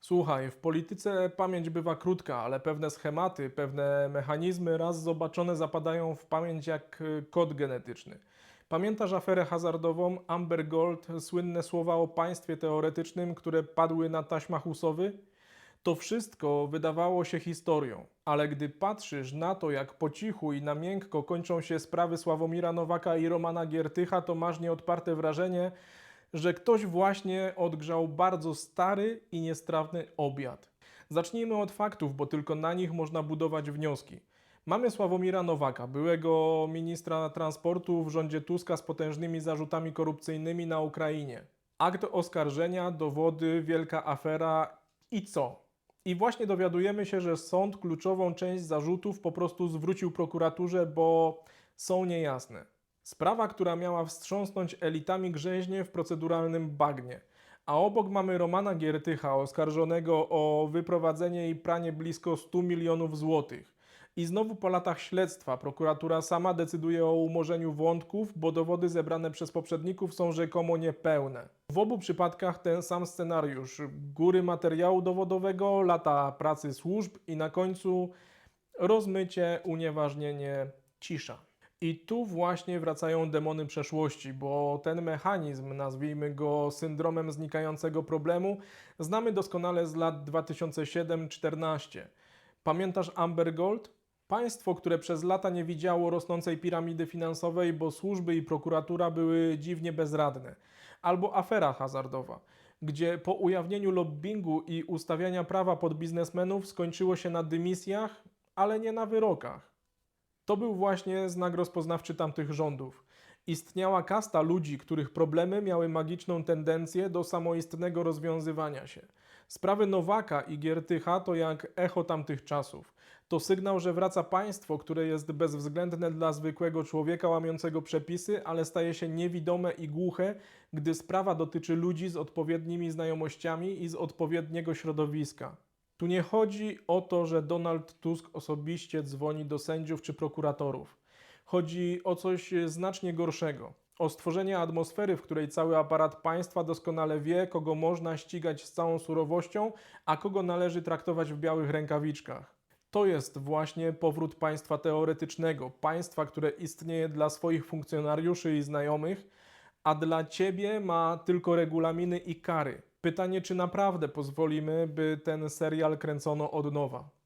Słuchaj, w polityce pamięć bywa krótka, ale pewne schematy, pewne mechanizmy raz zobaczone zapadają w pamięć jak y, kod genetyczny. Pamiętasz aferę hazardową Amber Gold, słynne słowa o państwie teoretycznym, które padły na taśmach usowy? To wszystko wydawało się historią, ale gdy patrzysz na to, jak po cichu i na miękko kończą się sprawy Sławomira Nowaka i Romana Giertycha, to masz nieodparte wrażenie, że ktoś właśnie odgrzał bardzo stary i niestrawny obiad. Zacznijmy od faktów, bo tylko na nich można budować wnioski. Mamy Sławomira Nowaka, byłego ministra transportu w rządzie Tuska z potężnymi zarzutami korupcyjnymi na Ukrainie. Akt oskarżenia, dowody, wielka afera i co? I właśnie dowiadujemy się, że sąd kluczową część zarzutów po prostu zwrócił prokuraturze, bo są niejasne. Sprawa, która miała wstrząsnąć elitami grzeźnie w proceduralnym bagnie. A obok mamy Romana Giertycha, oskarżonego o wyprowadzenie i pranie blisko 100 milionów złotych. I znowu po latach śledztwa prokuratura sama decyduje o umorzeniu wątków, bo dowody zebrane przez poprzedników są rzekomo niepełne. W obu przypadkach ten sam scenariusz: góry materiału dowodowego, lata pracy służb i na końcu rozmycie, unieważnienie, cisza. I tu właśnie wracają demony przeszłości, bo ten mechanizm, nazwijmy go syndromem znikającego problemu, znamy doskonale z lat 2007-14. Pamiętasz Amber Gold? Państwo, które przez lata nie widziało rosnącej piramidy finansowej, bo służby i prokuratura były dziwnie bezradne. Albo afera hazardowa, gdzie po ujawnieniu lobbingu i ustawiania prawa pod biznesmenów skończyło się na dymisjach, ale nie na wyrokach. To był właśnie znak rozpoznawczy tamtych rządów. Istniała kasta ludzi, których problemy miały magiczną tendencję do samoistnego rozwiązywania się. Sprawy Nowaka i Giertycha to jak echo tamtych czasów. To sygnał, że wraca państwo, które jest bezwzględne dla zwykłego człowieka łamiącego przepisy, ale staje się niewidome i głuche, gdy sprawa dotyczy ludzi z odpowiednimi znajomościami i z odpowiedniego środowiska. Tu nie chodzi o to, że Donald Tusk osobiście dzwoni do sędziów czy prokuratorów. Chodzi o coś znacznie gorszego. O stworzenie atmosfery, w której cały aparat państwa doskonale wie, kogo można ścigać z całą surowością, a kogo należy traktować w białych rękawiczkach. To jest właśnie powrót państwa teoretycznego, państwa, które istnieje dla swoich funkcjonariuszy i znajomych, a dla ciebie ma tylko regulaminy i kary. Pytanie, czy naprawdę pozwolimy, by ten serial kręcono od nowa.